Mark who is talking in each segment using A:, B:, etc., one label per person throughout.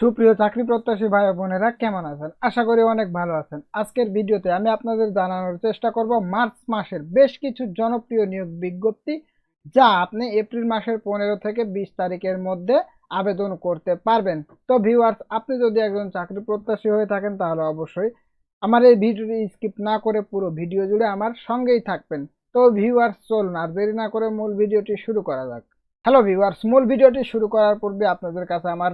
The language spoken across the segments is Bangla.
A: সুপ্রিয় চাকরি প্রত্যাশী ভাই বোনেরা, কেমন আছেন? আশা করি অনেক ভালো আছেন। আজকের ভিডিওতে আমি আপনাদের জানানোর চেষ্টা করব মার্চ মাসের বেশ কিছু জনপ্রিয় নিয়োগ বিজ্ঞপ্তি, যা আপনি এপ্রিল মাসের পনেরো থেকে বিশ তারিখের মধ্যে আবেদন করতে পারবেন। তো ভিউয়ার্স আপনি যদি একজন চাকরি প্রত্যাশী হয়ে থাকেন, তাহলে অবশ্যই আমার এই ভিডিওটি স্কিপ না করে পুরো ভিডিও জুড়ে আমার সঙ্গেই থাকবেন। তো ভিউয়ার্স চলুন আর দেরি না করে মূল ভিডিওটি শুরু করা যাক। হ্যালো ভিউয়ার্স মূল ভিডিওটি শুরু করার পূর্বে আপনাদের কাছে আমার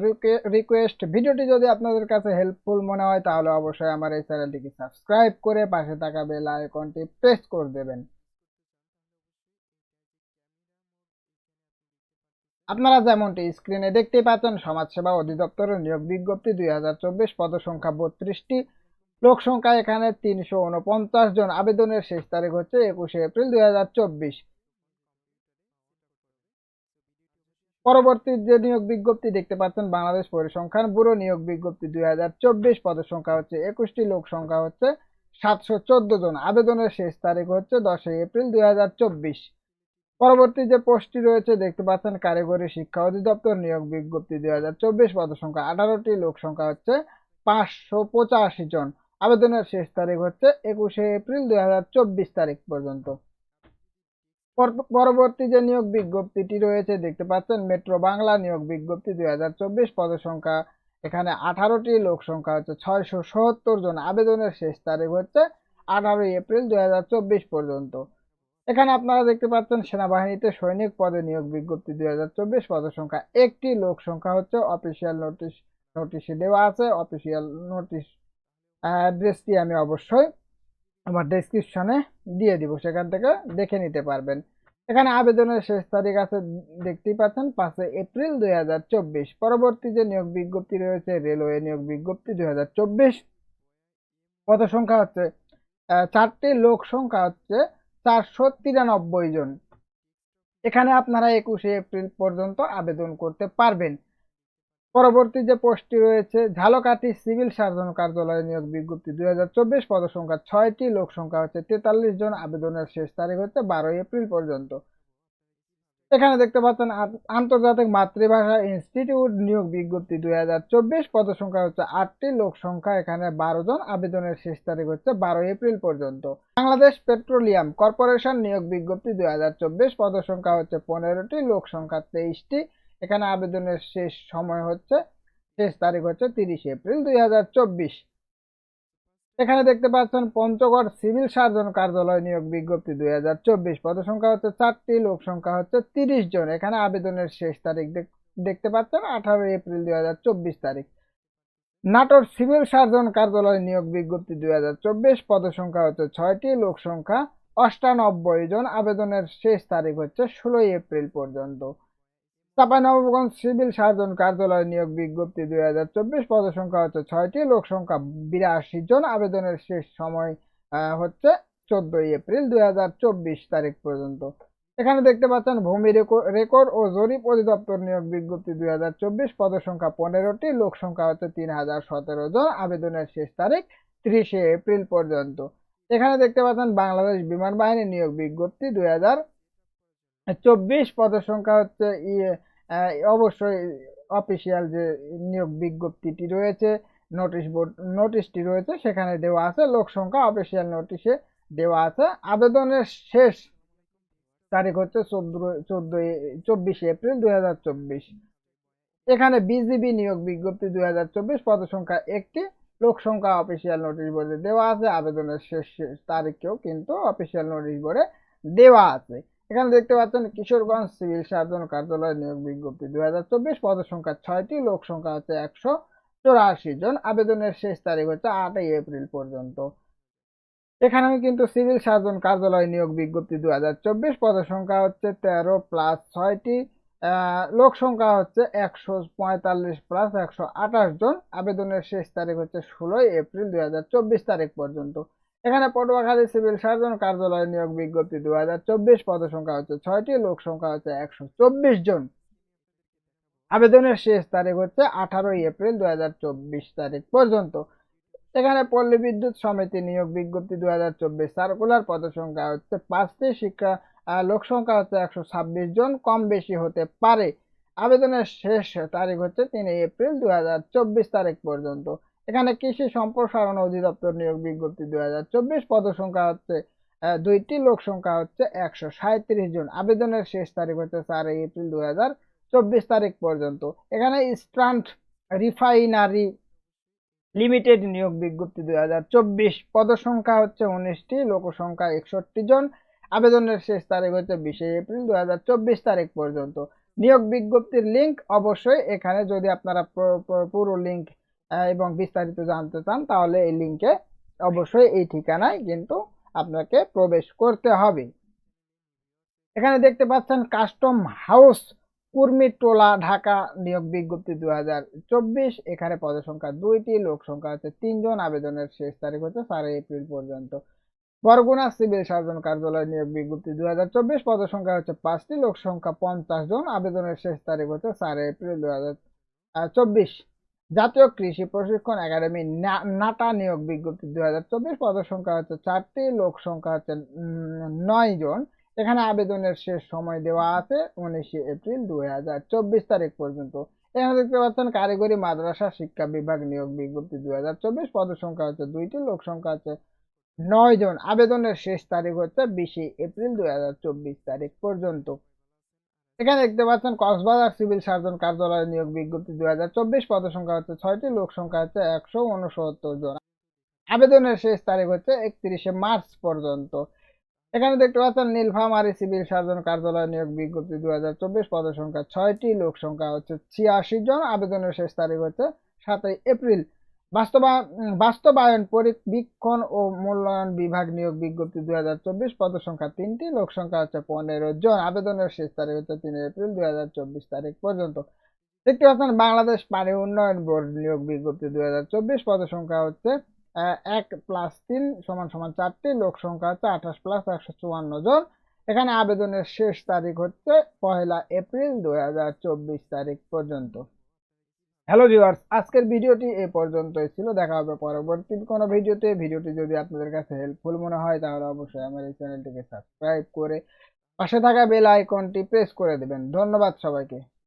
A: রিকোয়েস্ট ভিডিওটি যদি আপনাদের কাছে হেল্পফুল মনে হয়, তাহলে অবশ্যই আমার এই চ্যানেলটিকে সাবস্ক্রাইব করে পাশে থাকা বেল আইকনটি প্রেস করে দেবেন। আপনারা যেমনটি স্ক্রিনে দেখতেই পাচ্ছেন, সমাজসেবা অধিদপ্তরের নিয়োগ বিজ্ঞপ্তি দুই হাজার চব্বিশ পদসংখ্যা বত্রিশটি। লোক সংখ্যা এখানে তিনশো উনপঞ্চাশ জন। আবেদনের শেষ তারিখ হচ্ছে একুশে এপ্রিল দুই হাজার চব্বিশ। পরবর্তী যে নিয়োগ বিজ্ঞপ্তি দেখতে পাচ্ছেন, বাংলাদেশ পরিসংখ্যান ব্যুরো নিয়োগ বিজ্ঞপ্তি দুই হাজার চব্বিশ, পদের সংখ্যা হচ্ছে একুশটি, লোক সংখ্যা হচ্ছে সাতশো চোদ্দ জন। আবেদনের শেষ তারিখ হচ্ছে দশই এপ্রিল দুই হাজার চব্বিশ। পরবর্তী যে পোস্টটি রয়েছে, দেখতে পাচ্ছেন কারিগরি শিক্ষা অধিদপ্তর নিয়োগ বিজ্ঞপ্তি দুই হাজার চব্বিশ, পদের সংখ্যা আঠারোটি, লোক সংখ্যা হচ্ছে পাঁচশো পঁচাশি জন। আবেদনের শেষ তারিখ হচ্ছে একুশে এপ্রিল দুই হাজার চব্বিশ তারিখ পর্যন্ত। পর- পরবর্তী যে নিয়োগ বিজ্ঞপ্তিটি রয়েছে, দেখতে পাচ্ছেন মেট্রো বাংলা নিয়োগ বিজ্ঞপ্তি দুই হাজার চব্বিশ পদের সংখ্যা এখানে আঠারোটি লোক সংখ্যা হচ্ছে ছয়শো সত্তর জন। আবেদনের শেষ তারিখ হচ্ছে আঠারোই এপ্রিল দুই হাজার চব্বিশ পর্যন্ত। এখানে আপনারা দেখতে পাচ্ছেন সেনাবাহিনীতে সৈনিক পদে নিয়োগ বিজ্ঞপ্তি দুই হাজার চব্বিশ পদের সংখ্যা একটি লোক সংখ্যা হচ্ছে অফিসিয়াল নোটিশ, নোটিশে দেওয়া আছে, অফিসিয়াল নোটিশ, অ্যাড্রেসটি আমি অবশ্যই আমার ডেসক্রিপশনে দিয়ে দিব, সেখান থেকে দেখে নিতে পারবেন। এখানে আবেদনের শেষ তারিখ আছে, দেখতেই পাচ্ছেন পাঁচে এপ্রিল দুই হাজার চব্বিশ। পরবর্তী যে নিয়োগ বিজ্ঞপ্তি রয়েছে, রেলওয়ে নিয়োগ বিজ্ঞপ্তি দুই পদ সংখ্যা হচ্ছে চারটি লোক সংখ্যা হচ্ছে চারশো তিরানব্বই জন। এখানে আপনারা একুশে এপ্রিল পর্যন্ত আবেদন করতে পারবেন। পরবর্তী যে পোস্টটি রয়েছে, ঝালকাঠি সিভিল সার্জন কার্যালয়ে নিয়োগ বিজ্ঞপ্তি দুই হাজার চব্বিশ পদসংখ্যা ছয়টি, লোক সংখ্যা হচ্ছে তেতাল্লিশ জন, আবেদনের শেষ তারিখ হচ্ছে বারোই এপ্রিল পর্যন্ত। এখানে দেখতে পাচ্ছেন আন্তর্জাতিক মাতৃভাষা ইনস্টিটিউট নিয়োগ বিজ্ঞপ্তি দুই হাজার চব্বিশ পদসংখ্যা হচ্ছে আটটি, লোক সংখ্যা এখানে বারো জন, আবেদনের শেষ তারিখ হচ্ছে বারোই এপ্রিল পর্যন্ত। বাংলাদেশ পেট্রোলিয়াম কর্পোরেশন নিয়োগ বিজ্ঞপ্তি দুই হাজার চব্বিশ পদসংখ্যা হচ্ছে পনেরোটি, লোক সংখ্যা তেইশটি এখানে আবেদনের শেষ সময় হচ্ছে, শেষ তারিখ হচ্ছে তিরিশে এপ্রিল দুই হাজার চব্বিশ। এখানে দেখতে পাচ্ছেন, পঞ্চগড় সিভিল সার্জন কার্যালয় নিয়োগ বিজ্ঞপ্তি দুই হাজার চব্বিশ। পদসংখ্যা হচ্ছে চারটি, লোক সংখ্যা হচ্ছে তিরিশ জন। এখানে আবেদনের শেষ তারিখ দেখ- দেখতে পাচ্ছেন, আঠারোই এপ্রিল দুই হাজার চব্বিশ তারিখ। নাটোর সিভিল সার্জন কার্যালয় নিয়োগ বিজ্ঞপ্তি দুই হাজার চব্বিশ। পদসংখ্যা হচ্ছে ছয়টি, লোক সংখ্যা অষ্টানব্বই জন। আবেদনের শেষ তারিখ হচ্ছে ষোলোই এপ্রিল পর্যন্ত। চাঁপাইনবাবগঞ্জ সিভিল সার্জন কার্যালয় নিয়োগ বিজ্ঞপ্তি দুই হাজার চব্বিশ পদসংখ্যা হচ্ছে ছয়টি লোক সংখ্যা বিরাশি জন। আবেদনের শেষ সময় হচ্ছে চোদ্দই এপ্রিল দুই হাজার চব্বিশ তারিখ পর্যন্ত। এখানে দেখতে পাচ্ছেন ভূমি রেকো- রেকর্ড ও জরিপ অধিদপ্তর নিয়োগ বিজ্ঞপ্তি দুই হাজার চব্বিশ পদসংখ্যা পনেরোটি লোক সংখ্যা হচ্ছে তিন হাজার সতেরো জন। আবেদনের শেষ তারিখ ত্রিশে এপ্রিল পর্যন্ত। এখানে দেখতে পাচ্ছেন বাংলাদেশ বিমান বাহিনী নিয়োগ বিজ্ঞপ্তি দুই হাজার চব্বিশ পদের সংখ্যা হচ্ছে ইয়ে অবশ্যই অফিসিয়াল যে নিয়োগ বিজ্ঞপ্তিটি রয়েছে নোটিশ বোর্ড নোটিশটি রয়েছে, সেখানে দেওয়া আছে, লোক সংখ্যা অফিসিয়াল নোটিশে দেওয়া আছে। আবেদনের শেষ তারিখ হচ্ছে চোদ্দ চোদ্দই চব্বিশে এপ্রিল দুই হাজার চব্বিশ। এখানে বিজিবি নিয়োগ বিজ্ঞপ্তি দুই হাজার চব্বিশ, পদ সংখ্যা একটি, লোক সংখ্যা অফিসিয়াল নোটিশ বোর্ডে দেওয়া আছে, আবেদনের শেষ তারিখেও কিন্তু অফিসিয়াল নোটিশ বোর্ডে দেওয়া আছে। এখানে দেখতে পাচ্ছেন কিশোরগঞ্জ সিভিল সার্জন কার্যালয় নিয়োগ বিজ্ঞপ্তি দুই হাজার চব্বিশ, পদের সংখ্যা ছয়টি, লোক সংখ্যা হচ্ছে একশো চৌরাশি জন। আবেদনের শেষ তারিখ হচ্ছে আটই এপ্রিল পর্যন্ত। এখানেও কিন্তু সিভিল সার্জন কার্যালয় নিয়োগ বিজ্ঞপ্তি দুই হাজার চব্বিশ, পদের সংখ্যা হচ্ছে তেরো প্লাস ছয়টি লোক সংখ্যা হচ্ছে একশো পঁয়তাল্লিশ প্লাস একশো আঠাশ জন। আবেদনের শেষ তারিখ হচ্ছে ষোলোই এপ্রিল দুই হাজার চব্বিশ তারিখ পর্যন্ত। এখানে পটুয়াখালী সিভিল সার্জন কার্যালয় নিয়োগ বিজ্ঞপ্তি দুই হাজার চব্বিশ পদের সংখ্যা হচ্ছে ছয়টি, লোক সংখ্যা হচ্ছে একশো চব্বিশ জন। আবেদনের শেষ তারিখ হচ্ছে আঠারোই এপ্রিল দুই হাজার চব্বিশ তারিখ পর্যন্ত। এখানে পল্লী বিদ্যুৎ সমিতি নিয়োগ বিজ্ঞপ্তি দুই হাজার চব্বিশ সার্কুলার পদের সংখ্যা হচ্ছে পাঁচটি, শিক্ষা লোক সংখ্যা হচ্ছে একশো ছাব্বিশ জন, কম বেশি হতে পারে। আবেদনের শেষ তারিখ হচ্ছে তিন এপ্রিল দু হাজার চব্বিশ তারিখ পর্যন্ত। এখানে কৃষি সম্প্রসারণ অধিদপ্তর নিয়োগ বিজ্ঞপ্তি দুই হাজার চব্বিশ। পদসংখ্যা হচ্ছে দুইটি লোক সংখ্যা হচ্ছে একশো সাঁত্রিশ জন। আবেদনের শেষ তারিখ হচ্ছে চার এপ্রিল দুই হাজার চব্বিশ তারিখ পর্যন্ত। এখানে স্ট্রান্ট রিফাইনারি লিমিটেড নিয়োগ বিজ্ঞপ্তি দুই হাজার চব্বিশ। পদসংখ্যা হচ্ছে উনিশটি লোকসংখ্যা একষট্টি জন। আবেদনের শেষ তারিখ হচ্ছে বিশে এপ্রিল দু হাজার চব্বিশ তারিখ পর্যন্ত। নিয়োগ বিজ্ঞপ্তির লিঙ্ক অবশ্যই এখানে, যদি আপনারা পুরো লিংক এবং বিস্তারিত জানতে চান, তাহলে এই লিংকে অবশ্যই এই ঠিকানায় কিন্তু আপনাকে প্রবেশ করতে হবে। এখানে দেখতে পাচ্ছেন কাস্টম হাউস কুর্মিটোলা ঢাকা, নিয়োগ বিজ্ঞপ্তি দুই হাজার চব্বিশ। এখানে পদসংখ্যা দুইটি, লোক সংখ্যা হচ্ছে তিনজন, আবেদনের শেষ তারিখ হচ্ছে চার এপ্রিল পর্যন্ত। বরগুনা সিভিল সার্জন কার্যালয় নিয়োগ বিজ্ঞপ্তি দুই হাজার চব্বিশ। পদসংখ্যা হচ্ছে পাঁচটি, লোক সংখ্যা পঞ্চাশ জন, আবেদনের শেষ তারিখ হচ্ছে চার এপ্রিল দুই হাজার চব্বিশ। জাতীয় কৃষি প্রশিক্ষণ একাডেমি নাটা নিয়োগ বিজ্ঞপ্তি দুই হাজার চব্বিশ। পদসংখ্যা হচ্ছে চারটি, লোক সংখ্যা হচ্ছে নয় জন। এখানে আবেদনের শেষ সময় দেওয়া আছে উনিশে এপ্রিল দুই হাজার চব্বিশ তারিখ পর্যন্ত। এখানে দেখতে পাচ্ছেন কারিগরি মাদ্রাসা শিক্ষা বিভাগ নিয়োগ বিজ্ঞপ্তি দুই হাজার চব্বিশ। পদের পদসংখ্যা হচ্ছে দুইটি, লোক সংখ্যা হচ্ছে নয় জন। আবেদনের শেষ তারিখ হচ্ছে বিশে এপ্রিল দুই হাজার চব্বিশ তারিখ পর্যন্ত। এখানে দেখতে পাচ্ছেন কক্সবাজার সিভিল সার্জন কার্যালয় নিয়োগ বিজ্ঞপ্তি দুই হাজার চব্বিশ পদসংখ্যা হচ্ছে ছয়টি, লোক সংখ্যা হচ্ছে একশো উনসত্তর জন। আবেদনের শেষ তারিখ হচ্ছে একত্রিশে মার্চ পর্যন্ত। এখানে দেখতে পাচ্ছেন নীলফামারী সিভিল সার্জন কার্যালয় নিয়োগ বিজ্ঞপ্তি দুই হাজার চব্বিশ পদসংখ্যা ছয়টি, লোক সংখ্যা হচ্ছে ছিয়াশি জন। আবেদনের শেষ তারিখ হচ্ছে সাতই এপ্রিল বাস্তবায়ন বাস্তবায়ন, পরিবীক্ষণ ও মূল্যায়ন বিভাগ নিয়োগ বিজ্ঞপ্তি দুই হাজার চব্বিশ, পদসংখ্যা তিনটি, লোক সংখ্যা হচ্ছে পনেরো জন। আবেদনের শেষ তারিখ হচ্ছে তিন এপ্রিল দুই হাজার চব্বিশ তারিখ পর্যন্ত। দেখতে পাচ্ছেন, বাংলাদেশ পানি উন্নয়ন বোর্ড নিয়োগ বিজ্ঞপ্তি দুই হাজার চব্বিশ, পদসংখ্যা হচ্ছে এক প্লাস তিন সমান সমান চারটি, লোক সংখ্যা হচ্ছে আঠাশ প্লাস একশো চুয়ান্ন জন। এখানে আবেদনের শেষ তারিখ হচ্ছে পহেলা এপ্রিল দুই হাজার চব্বিশ তারিখ পর্যন্ত। হ্যালো ভিউয়ার্স আজকের ভিডিওটি এ পর্যন্তই ছিল। দেখা হবে পরবর্তী কোনো ভিডিওতে। ভিডিওটি যদি আপনাদের কাছে হেল্পফুল মনে হয়, তাহলে অবশ্যই আমার এই চ্যানেলটিকে সাবস্ক্রাইব করে পাশে থাকা বেল আইকনটি প্রেস করে দেবেন। ধন্যবাদ সবাইকে।